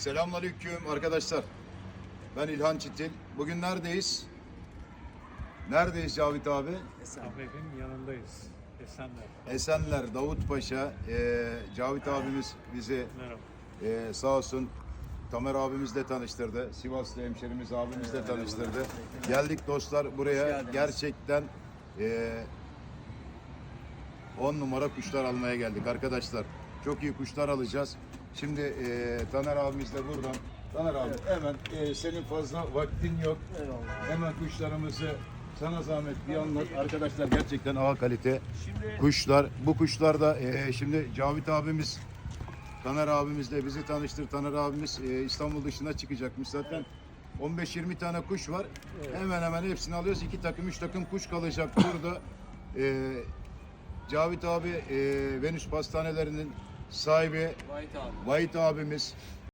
Selamünaleyküm arkadaşlar. Ben İlhan Çitil. Bugün neredeyiz? Neredeyiz Cavit abi? Ahmet'in yanındayız. Esenler. Esenler, Davutpaşa. Ee, Cavit abimiz bizi Merhaba. e, sağ olsun Tamer abimizle tanıştırdı. Sivaslı hemşerimiz abimizle tanıştırdı. Geldik dostlar buraya gerçekten 10 numara kuşlar almaya geldik arkadaşlar. Çok iyi kuşlar alacağız. Şimdi e, Taner abimiz de buradan. Taner abi hemen e, senin fazla vaktin yok. Hemen kuşlarımızı sana zahmet bir anlat. Arkadaşlar gerçekten A kalite kuşlar. Bu kuşlar da e, şimdi Cavit abimiz Taner abimizle bizi tanıştır. Taner abimiz e, İstanbul dışına çıkacakmış zaten. 15-20 tane kuş var. Hemen hemen hepsini alıyoruz. İki takım, üç takım kuş kalacak burada. E, Cavit abi e, Venüs Pastanelerinin sahibi Vahit abi. Vahit abimiz.